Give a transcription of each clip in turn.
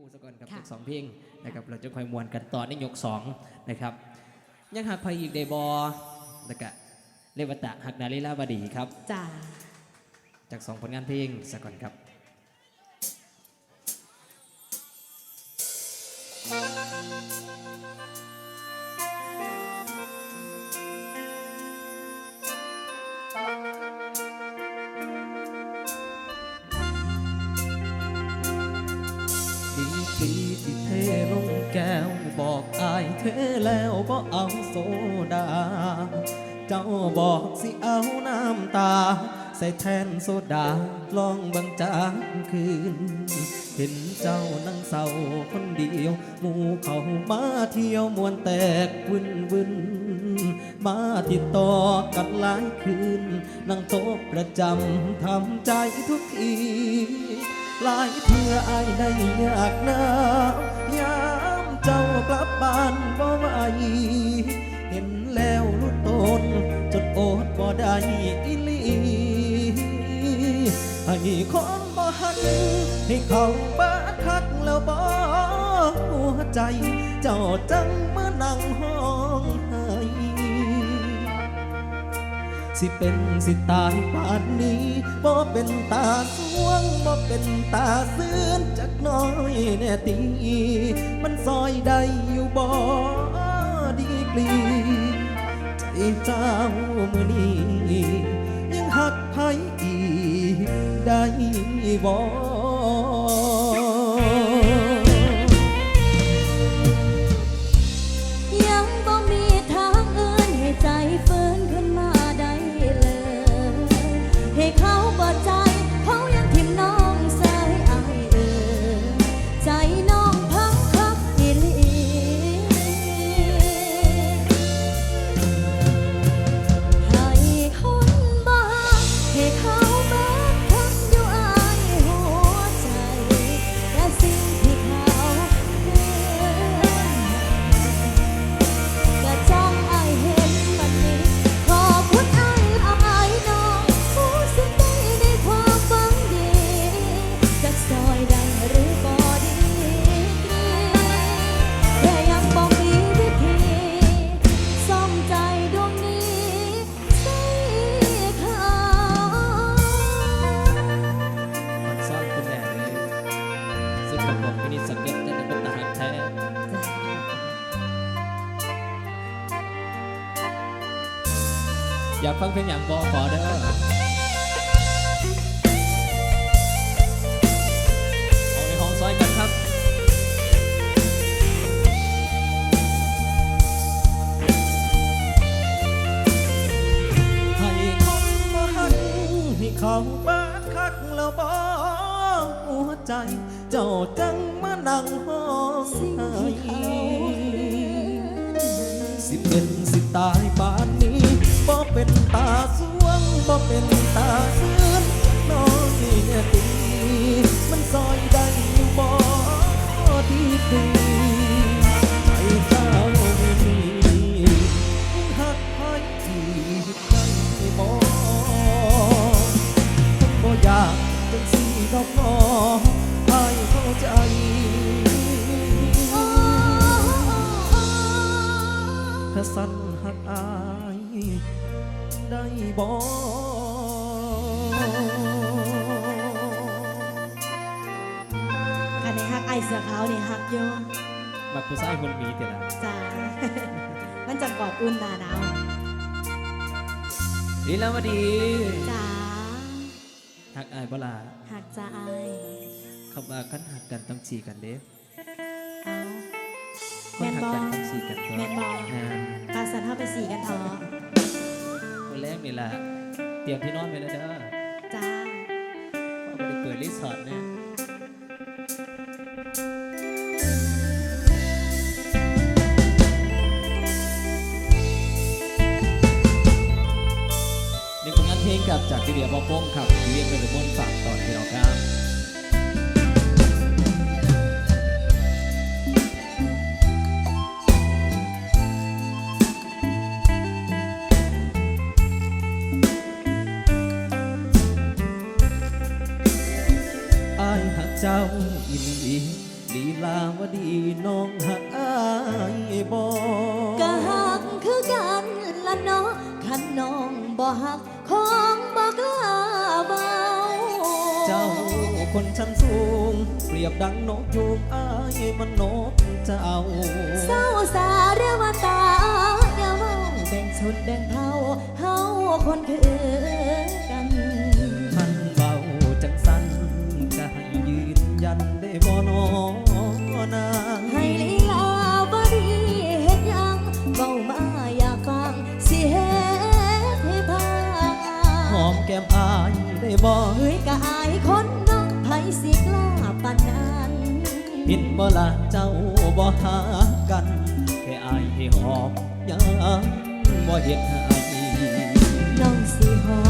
คู่ซะก่อนครับค่ะจากสองเพลงนะครับเราจะค่อยมวนกันต่อในยกสองนะครับยังหักไพอีกเดบอแล้วก็เลวตะหักนาลีลาวดีครับจ้าจากสองผลงานเพลงซะก่อนครับ โซดาลองบังจากคืน เห็นเจ้านั่งเศร้าคนเดียวหมู่เขามาเที่ยวมวนแตกวึนวึนมาติดต่อกันหลายคืน นั่งโต๊ะประจำทำใจทุกทีหลายเพื่อไอายได้อยากหนายามเจ้ากลับบ้านบ่ไหวเห็นแล้วลุดตนจนโอดบ่ได้อีลี ให้คนบ่หัก ให้เขาบ้าคักแล้วบ่หัวใจ เจ้าจังมานั่งห้องไห้สิเป็นสิตายป่านนี้บ่เป็นตาสวงบ่เป็นตาเสื่อนจักน้อยแน่ตีมันซอยได้อยู่บ่ดีกรีใจเจ้ามื่อนี้ยังหักไผ อีก จ้าจังมานั่งห้องไห้สิเป็นสิตายป่านนี้บ่เป็นตาสวงบ่เป็นตาเสื่อนน้องนี่เนี่ยตีมันซอยได้อยู่บ่ดีดีใจเจ้าไม่มีหักให้อีกได้บ่คนบ่อยากจังสิดอกน้อ อายได้บ่คันในฮักไอเสือขาวนี่ฮักโยมักผู้ชายคนมีแต่ละจ้า มันจะกอบอุ่นตาหนาวดีแล้วมาดีจ้าหักอายบ่ล่ะฮักจ้าไอายคำว่าคันหักกันต้องจีกันเด้เอาคแม่นนหักบอกันต้องจีกันตัวแม่นบองานกาสันเข้าไปสีกันเถอะคนแรกนี่แหละเตรียมที่นอนไว้แล้วเด้อจ้าเพราะบ่ได้เปิดรีสอร์ทเนี่ยนี่ผลงานเพลงกับจากทีเดียบอโป้งครับที่เรียกเป็นมนต์ฝากตอนที่เราครับ ดีน้องหักอายบอก็หักคือกันละเนาะขันน้องบ่หักของบ่กล้าเบาเจ้าคนชั้นสูง เปรียบดังนกยูงอายมันนกเจ้าเศร้าสาเรวตาอย่าเว้าแบ่งชนแบ่งเผ่าเฮาคนคือกันท่านเบาจังสันก็ให้ยืนยันได้บ่นอ มอายได้บ่เฮ้ยกะอายคนนอกไผสิกล้าปานนั้นผิดบ่ละเจ้าบ่หากันแค่อายให้หอบยังบ่เฮ็ดให้น้องสิหอบ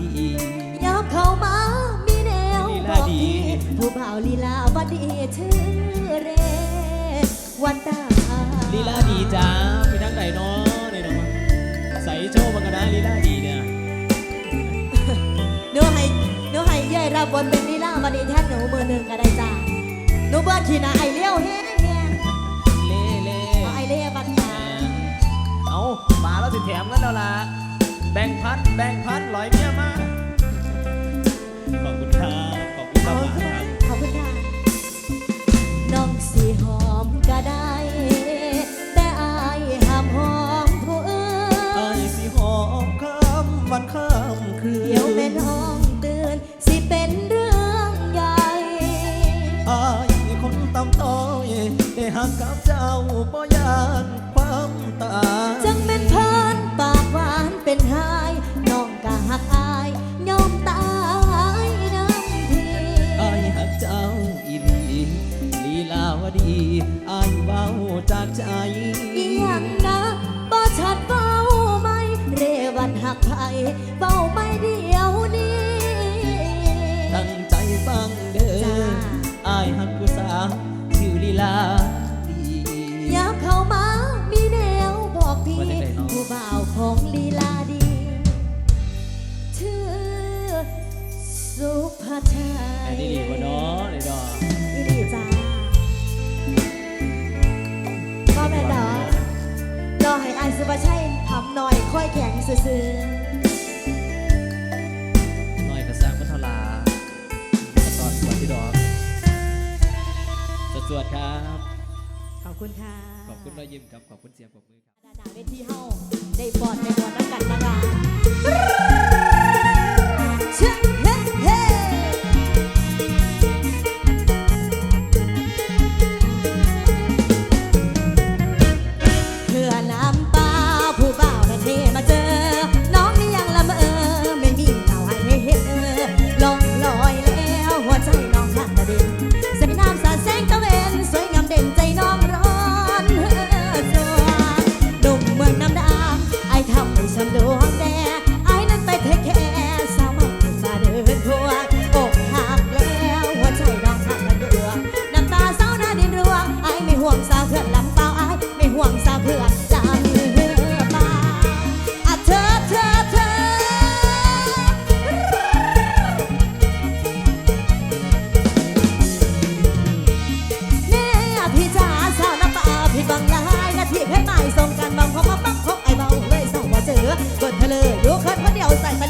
ดียามเข้ามามีแนวลีบลาอกดีพี่ผู้บ่าวลีลาบดีชื่อเรวันตาลีลาดีจ้าไปทางไหนเนาะนี่เนาะใส่โชว์บังกันนะลีลาดีเนี่ยหนูให้หนูให้เย่ยรับบทเป็นลีลาบดีแทนหนูมือหนึ่งก็ได้จ้าหนูเบิดขี้หนาไอเลี้ยวเฮ้เฮ้เล่เล่เอาไอเลี้ยบัดตาเอามาแล้วสิแถมกันแล้วล่ะ แบ่งพันแบ่งพันลอยเมียมา ขอบคุณครับ ขอบคุณครับบคุณครับขอบคุณค่ะน้องสีหอมก็ได้ เบ้าไม่เดียวนี้ตั้งใจฟังเด้อจ้าไอ้หักผู้สาวชื่อลีลาดียามเข้ามามีแนวบอกพี่ว่าจังใดเนาะผู้บ่าวของลีลาดี ชื่อสุภาชัยไอ้นี่ดีกว่าเนาะนี่ดอกอีดีจ้าก็แม่นดอกรอให้อายสุภาชัยทำหน่อยค่อยแข็งซื่อ คุณค่ะ ขอบคุณรอยยิ้มครับ ขอบคุณเสียงปรบมือครับ ดาดาเวทีเฮาได้ปอดได้ปอดน้ำกันนะ causa.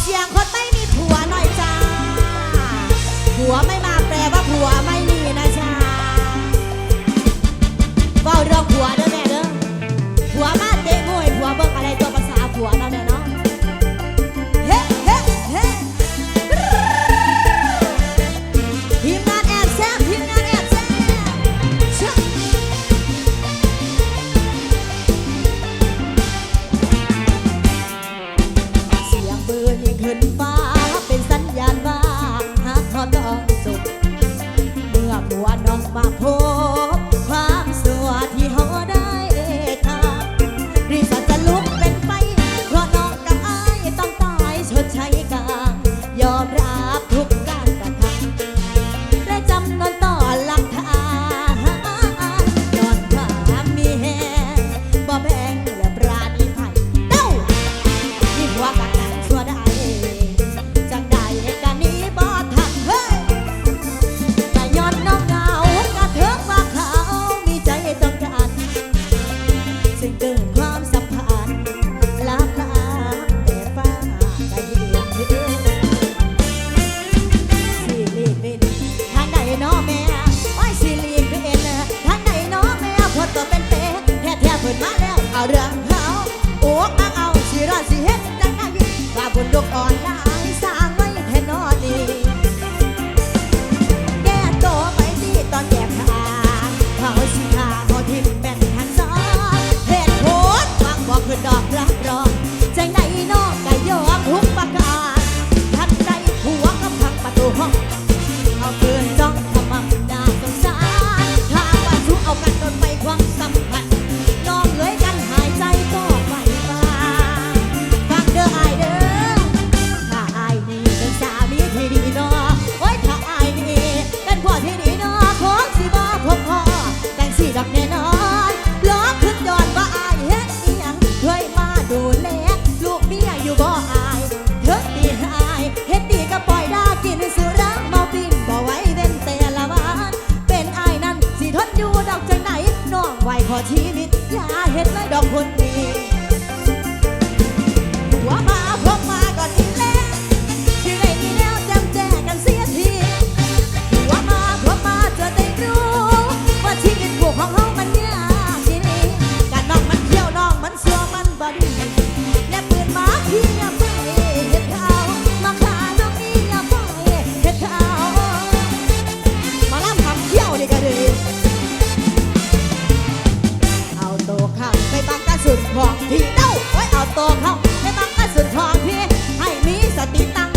เสียงคนไม่มีผัวหน่อยจ้าผัวไม่มาแปลว่าผัวมา Yo would look on. ตัวเขาให้มันก็สุดทองพี่ให้มีสติตั้ง